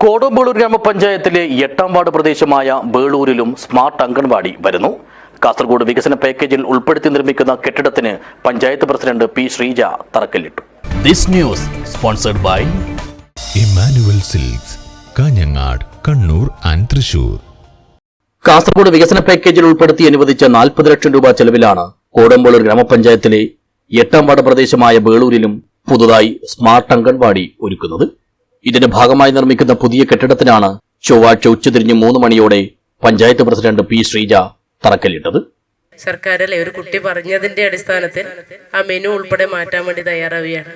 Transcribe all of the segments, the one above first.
കോടമ്പേളൂർ ഗ്രാമപഞ്ചായത്തിലെ എട്ടാം വാർഡ് പ്രദേശമായ ബേളൂരിലും സ്മാർട്ട് അംഗൻവാടി വരുന്നു. കാസർഗോഡ് വികസന പാക്കേജിൽ ഉൾപ്പെടുത്തി നിർമ്മിക്കുന്ന കെട്ടിടത്തിന് പഞ്ചായത്ത് പ്രസിഡന്റ് പി ശ്രീജ തറക്കല്ലിട്ടു. This news sponsored by Emmanuel Silks Kanhangad Kannur and Thrissur Kasaragod വികസന പാക്കേജിൽ ഉൾപ്പെടുത്തി അനുവദിച്ച നാൽപ്പത് ലക്ഷം രൂപ ചെലവിലാണ് കോടമ്പേളൂർ ഗ്രാമപഞ്ചായത്തിലെ എട്ടാം വാർഡ് പ്രദേശമായ ബേളൂരിലും പുതുതായി സ്മാർട്ട് അംഗൻവാടി ഒരുക്കുന്നത്. ഇതിന്റെ ഭാഗമായി നിർമ്മിക്കുന്ന പുതിയ കെട്ടിടത്തിനാണ് ചൊവ്വാഴ്ച ഉച്ചതിരിഞ്ഞ് മൂന്ന് മണിയോടെ പഞ്ചായത്ത് പ്രസിഡന്റ് പി ശ്രീജ തറക്കല്ലിട്ടത്. സർക്കാരല്ലേ ഒരു കുട്ടി പറഞ്ഞതിന്റെ അടിസ്ഥാനത്തിൽ ആ മെനു ഉൾപ്പെടെ മാറ്റാൻ വേണ്ടി തയ്യാറാവുകയാണ്.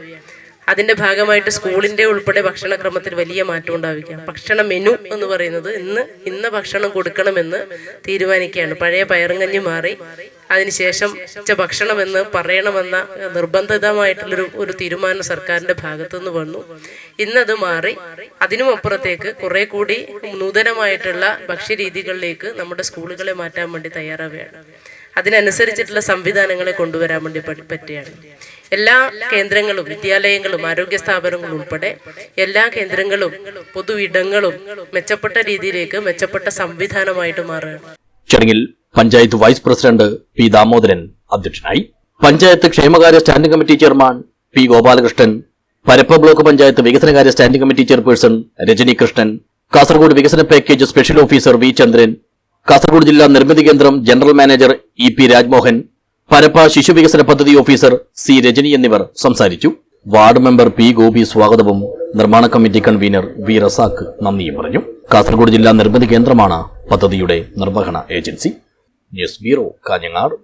അതിന്റെ ഭാഗമായിട്ട് സ്കൂളിന്റെ ഉൾപ്പെടെ ഭക്ഷണക്രമത്തിൽ വലിയ മാറ്റം ഉണ്ടാവുകയാണ്. ഭക്ഷണ മെനു എന്ന് പറയുന്നത് ഇന്ന് ഇന്ന ഭക്ഷണം കൊടുക്കണമെന്ന് തീരുമാനിക്കുകയാണ്. പഴയ പയറും കഞ്ഞി മാറി അതിനുശേഷം ഉച്ച ഭക്ഷണമെന്ന് പറയണമെന്ന നിർബന്ധിതമായിട്ടുള്ളൊരു ഒരു തീരുമാനം സർക്കാരിന്റെ ഭാഗത്തുനിന്ന് വന്നു. ഇന്നത് മാറി അതിനും അപ്പുറത്തേക്ക് കുറെ കൂടി നൂതനമായിട്ടുള്ള ഭക്ഷ്യരീതികളിലേക്ക് നമ്മുടെ സ്കൂളുകളെ മാറ്റാൻ വേണ്ടി തയ്യാറാവുകയാണ്. അതിനനുസരിച്ചിട്ടുള്ള സംവിധാനങ്ങളെ കൊണ്ടുവരാൻ വേണ്ടി പറ്റിയാണ് എല്ലാ കേന്ദ്രങ്ങളും വിദ്യാലയങ്ങളും ആരോഗ്യ സ്ഥാപനങ്ങളും ഉൾപ്പെടെ എല്ലാ കേന്ദ്രങ്ങളും പൊതു ഇടങ്ങളും മെച്ചപ്പെട്ട രീതിയിലേക്ക് മെച്ചപ്പെട്ട സംവിധാനമായിട്ട് മാറുകയാണ്. ചടങ്ങിൽ panchayat vice president P Damodaran അധ്യക്ഷനായി. പഞ്ചായത്ത് ക്ഷേമകാര്യ standing committee chairman P Gopalakrishnan. Parappa block panchayat വികസനകാര്യ standing committee chairperson Rajani Krishnan. Kasaragod വികസന package special officer V Chandran. Kasaragod ജില്ലാ നിർമ്മിതി കേന്ദ്രം general manager E P Rajmohan. Parappa ശിശു വികസന പദ്ധതി ഓഫീസർ സി രജനി എന്നിവർ സംസാരിച്ചു. വാർഡ് മെമ്പർ പി ഗോപി സ്വാഗതവും നിർമ്മാണ കമ്മിറ്റി കൺവീനർ വി റസാഖ് നന്ദിയും പറഞ്ഞു. കാസർഗോഡ് ജില്ലാ നിർമ്മിതി കേന്ദ്രമാണ് പദ്ധതിയുടെ നിർവഹണ ഏജൻസി. News bureau Kanhangad